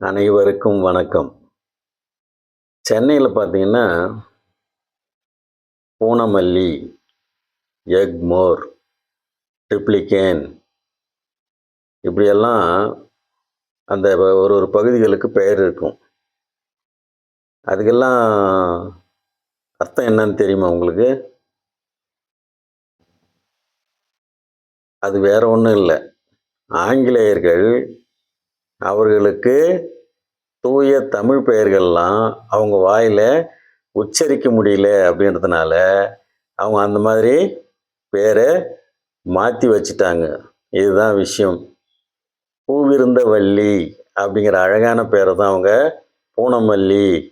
அனைவருக்கும் வணக்கம். சென்னையில் பார்த்தீங்கன்னா பூனமல்லி எக்மோர் டிப்ளிகேன் இப்படியெல்லாம் அந்த ஒரு ஒரு பகுதிகளுக்கு பெயர் இருக்கும். அதுக்கெல்லாம் அர்த்தம் என்னன்னு தெரியுமா உங்களுக்கு? அது வேற ஒன்றும் இல்லை. ஆங்கிலேயர்கள் அவர்களுக்கு தூய தமிழ் பெயர்கள்லாம் அவங்க வாயில் உச்சரிக்க முடியல அப்படின்றதுனால அவங்க அந்த மாதிரி பேரை மாற்றி வச்சிட்டாங்க. இதுதான் விஷயம். பூவிருந்த வள்ளி அப்படிங்கிற அழகான பேரை தான் அவங்க பூனமல்லி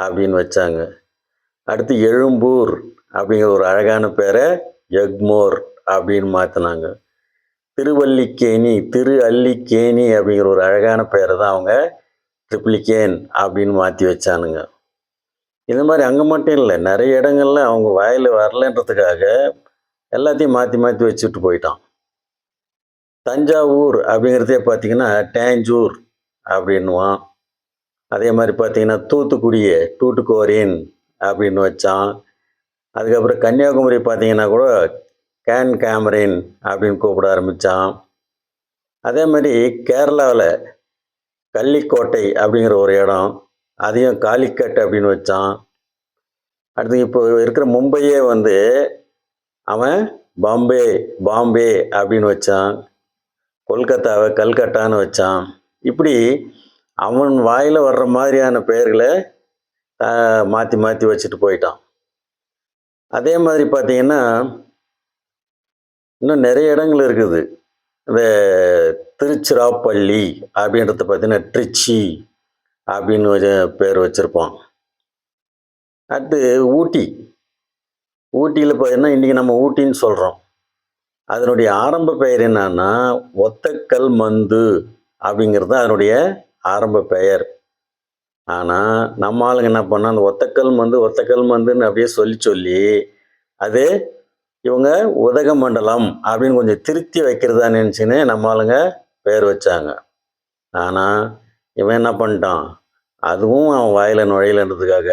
அப்படின்னு வச்சாங்க. அடுத்து எழும்பூர் அப்படிங்கிற ஒரு அழகான பேரை எக்மோர் அப்படின்னு மாற்றினாங்க திருவல்லிக்கேணி திரு அல்லிக்கேணி அப்படிங்கிற ஒரு அழகான பெயரை தான் அவங்க ட்ரிப்ளிகேன் அப்படின்னு மாற்றி வச்சானுங்க. இது மாதிரி அங்கே மட்டும் இல்லை நிறைய இடங்கள்ல அவங்க வாயில் வரலன்றதுக்காக எல்லாத்தையும் மாற்றி மாற்றி வச்சுட்டு போயிட்டான். தஞ்சாவூர் அப்படிங்கிறதே பார்த்தீங்கன்னா டேஞ்சூர் அப்படின்னுவான். அதே மாதிரி பார்த்தீங்கன்னா தூத்துக்குடியை டூட்டுக்கோரின் அப்படின்னு வச்சான். அதுக்கப்புறம் கன்னியாகுமரி பார்த்தீங்கன்னா கூட கேன் கேமரின் அப்படின்னு கூப்பிட ஆரம்பித்தான் அதே மாதிரி கேரளாவில் கள்ளிக்கோட்டை அப்படிங்கிற ஒரு இடம் அதையும் காலிக்கட் அப்படின்னு வச்சான். அடுத்து இப்போ இருக்கிற மும்பையே வந்து அவன் பாம்பே பாம்பே அப்படின்னு வச்சான். கொல்கத்தாவை கல்கட்டான்னு வச்சான். இப்படி அவன் வாயில் வர்ற மாதிரியான பெயர்களை மாற்றி மாற்றி வச்சுட்டு போயிட்டான். அதே மாதிரி பார்த்தீங்கன்னா இன்னும் நிறைய இடங்கள் இருக்குது. இந்த திருச்சிராப்பள்ளி அப்படின்றத பார்த்தீங்கன்னா ட்ரிச்சி அப்படின்னு வச்ச- பேர் வச்சுருப்போம். அடுத்து ஊட்டி. ஊட்டியில் பார்த்தீங்கன்னா இன்றைக்கி நம்ம ஊட்டின்னு சொல்கிறோம் அதனுடைய ஆரம்ப பெயர் என்னன்னா ஒத்தக்கல் மந்து அப்படிங்கிறது தான் அதனுடைய ஆரம்ப பெயர். ஆனால் நம்ம ஆளுங்க என்ன பண்ணோம் அந்த ஒத்தக்கல் மந்து ஒத்தக்கல் மந்துன்னு அப்படியே சொல்லி சொல்லி அது இவங்க உதகமண்டலம் அப்படின்னு கொஞ்சம் திருத்தி வைக்கிறதா நினச்சின்னு நம்ம ஆளுங்க பேர் வச்சாங்க. ஆனால் இவன் என்ன பண்ணிட்டான்? அதுவும் அவன் வாயில் நுழையலன்றதுக்காக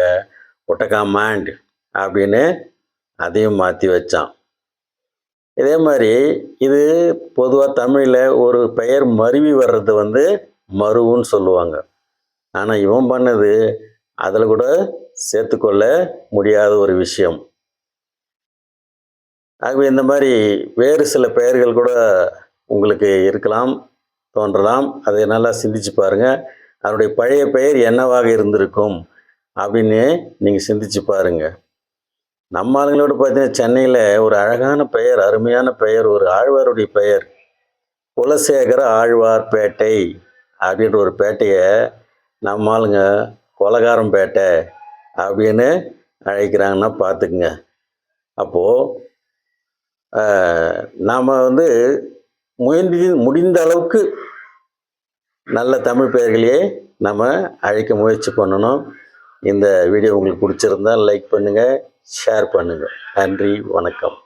மேண்ட் அப்படின்னு அதையும் மாற்றி வச்சான். இதே மாதிரி இது பொதுவாக தமிழில் ஒரு பெயர் மருவி வர்றது வந்து மருவுன்னு சொல்லுவாங்க. ஆனால் இவன் பண்ணது அதில் கூட சேர்த்துக்கொள்ள முடியாத ஒரு விஷயம். ஆகவே இந்த மாதிரி வேறு சில பெயர்கள் கூட உங்களுக்கு இருக்கலாம் தோன்றலாம். அதை நல்லா சிந்திச்சு பாருங்க. அதனுடைய பழைய பெயர் என்னவாக இருந்திருக்கும் அப்படின்னு நீங்கள் சிந்திச்சு பாருங்க. நம்ம ஆளுங்களோட பார்த்தீங்கன்னா சென்னையில் ஒரு அழகான பெயர் அருமையான பெயர் ஒரு ஆழ்வாருடைய பெயர் குலசேகர ஆழ்வார்பேட்டை அப்படின்ற ஒரு பேட்டையை நம்ம ஆளுங்க கொலகாரம் பேட்டை அப்படின்னு அழைக்கிறாங்கன்னா பார்த்துக்குங்க. அப்போது நாம் வந்து முயன்றி முடிந்த அளவுக்கு நல்ல தமிழ் பெயர்களையே நம்ம அழைக்க முயற்சி பண்ணணும். இந்த வீடியோ உங்களுக்கு பிடிச்சிருந்தா லைக் பண்ணுங்கள் ஷேர் பண்ணுங்கள் நன்றி வணக்கம்.